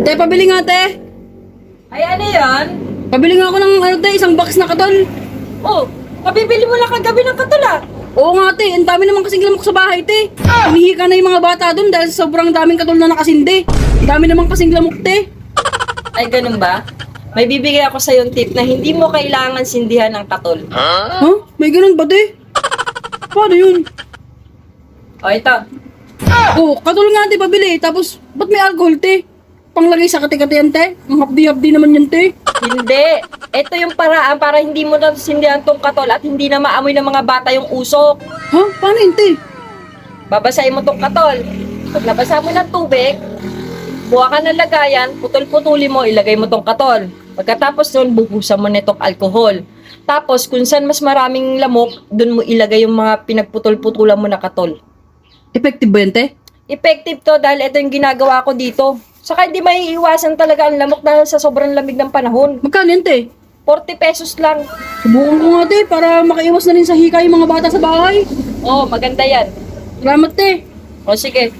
Te, pabili nga, te. Ay, ano yan? Pabili nga ako ng, ano, te, isang box na katol. Oh, kabibili mo lang kagabi ng katula. Oo nga, te. Ang dami naman kasing lamok sa bahay, te. Humihika na yung mga bata doon dahil sobrang daming katol na nakasindi. Ang dami naman kasing lamok, te. Ay, ganun ba? May bibigay ako sa yung tip na hindi mo kailangan sindihan ng katol. Ha? May ganun ba, te? Paano yun? O, ito. Oo, katol nga, te, pabili. Tapos, ba't may alcohol, te? Panglagay sa kati-katiyan, te? Ang hapdi-hapdi naman yun, te. Hindi. Ito yung paraan para hindi mo na sindihan tong katol at hindi na maamoy ng mga bata yung usok. Ha? Paano yun, te? Babasahin mo tong katol. Pag nabasa mo ng tubig, buha ka ng lagayan, putol-putuli mo, ilagay mo tong katol. Pagkatapos nun, bubusan mo nitong alcohol. Tapos, kung saan mas maraming lamok, dun mo ilagay yung mga pinagputol-putulan mo na katol. Effective ba yun, te? Effective to dahil ito yung ginagawa ko dito. Saka hindi may iwasan talaga ang lamok dahil sa sobrang lamig ng panahon. Magkano yun, te? 40 pesos lang. Subukan ko nga, te, para makaiwas na rin sa hika yung mga bata sa bahay. Oh, maganda yan. Salamat, te. O sige,